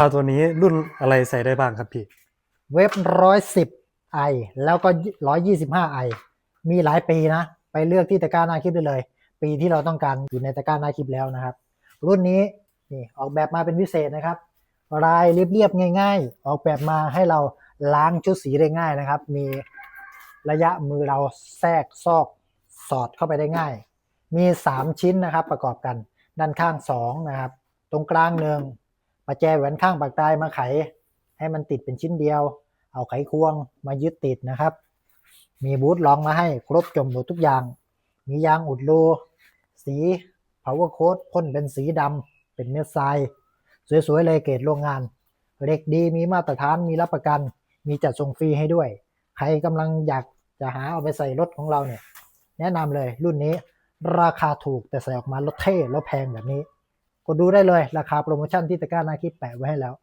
คาตัวนี้รุ่นอะไรใส่ได้บ้างครับพี่ เว็บร้อยสิบไอแล้วก็ร้อยยี่สิบห้าไอมีหลายปีนะ ไปเลือกที่ตะกร้าหน้าคลิปได้เลย ปีที่เราต้องการอยู่ในตะกร้าหน้าคลิปแล้วนะครับ รุ่นนี้นี่ออกแบบมาเป็นพิเศษนะครับ ลายเรียบๆง่าย ๆ ออกแบบมาให้เราล้างชุดสีได้ง่ายนะครับ มีระยะมือเราแทรกซอกสอดเข้าไปได้ง่าย มี 3 ชิ้นนะครับประกอบกัน ด้านข้าง 2 นะครับ ตรงกลางหนึ่ง ประแจแหวนข้างปากตายมาไข ให้มันติดเป็นชิ้นเดียว เอาไขควงมายึดติดนะครับ มีบูทรองมาให้ครบจมหมดทุกอย่าง มียางอุดรูสี power coat พ่นเป็นสีดำเป็นเม็ดทราย สวยๆเลยเกรดโรงงานเหล็กดีมีมาตรฐานมีรับประกัน มีจัดส่งฟรีให้ด้วย ใครกำลังอยากจะหาเอาไปใส่รถของเราเนี่ย แนะนำเลยรุ่นนี้ราคาถูกแต่ใส่ออกมารถเท่แล้วแพงแบบนี้ กดดูได้เลยราคาโปรโมชั่นที่ตะกร้าหน้าคลิปแปะไว้ให้แล้ว